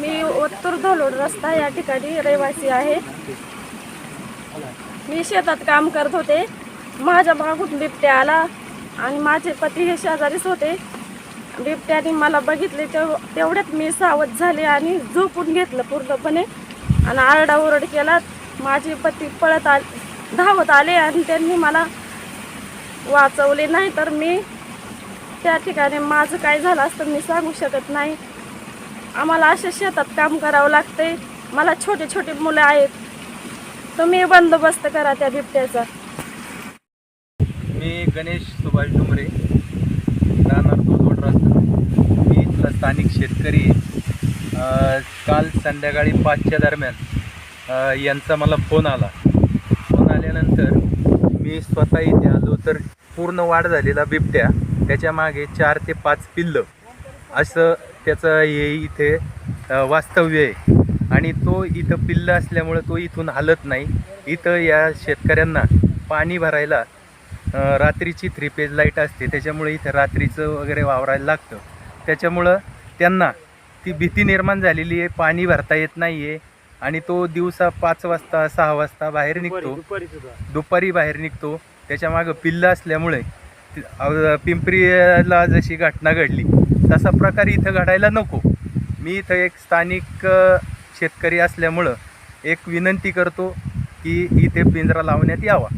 मी ओत्तूर धोलोड रस्ता या ठिकाणी रहिवासी आहे. मी शेतात काम करत होते. माझ्या मागून बिबट्या आला आणि माझे पती हे शेजारीच होते. बिबट्याने मला बघितले तेव तेवढ्यात मी सावध झाले आणि झोपून घेतलं पूर्णपणे. आणि आरडाओरड केला. माझे पती पळत आ धावत आले आणि त्यांनी मला वाचवले. नाही तर मी त्या ठिकाणी माझं काय झालं असतं मी सांगू शकत नाही. आम्हाला अशा शेतात काम करावं लागते मला छोटे छोटे मुलं आहेत. तुम्ही बंदोबस्त करा त्या बिबट्याचा. मी गणेश सुभाष डुमरे राहणार दोन रस्ता. मी इथला स्थानिक शेतकरी काल संध्याकाळी पाचच्या दरम्यान यांचा मला फोन आला. फोन आल्यानंतर मी स्वतः इथे आलो तर पूर्ण वाढ झालेला बिबट्या त्याच्यामागे चार ते पाच पिल्लं. असं त्याचं हे इथे वास्तव्य आहे. आणि तो इथं पिल्लं असल्यामुळं तो इथून हलत नाही. इथं या शेतकऱ्यांना पाणी भरायला रात्रीची थ्री पेज लाइट असते. त्याच्यामुळे इथे रात्रीचं वगैरे वावरायला लागतं. त्याच्यामुळं त्यांना ती भीती निर्माण झालेली आहे. पाणी भरता येत नाही आहे आणि तो दिवसा पाच वाजता सहा वाजता बाहेर निघतो. दुपारी बाहेर निघतो. त्याच्या मागं पिल्लं असल्यामुळे पिंपरीला जशी घटना घडली तसा प्रकार इथं घडायला नको. मी इथं एक स्थानिक शेतकरी असल्यामुळं एक विनंती करतो की इथे पिंजरा लावण्यात यावा.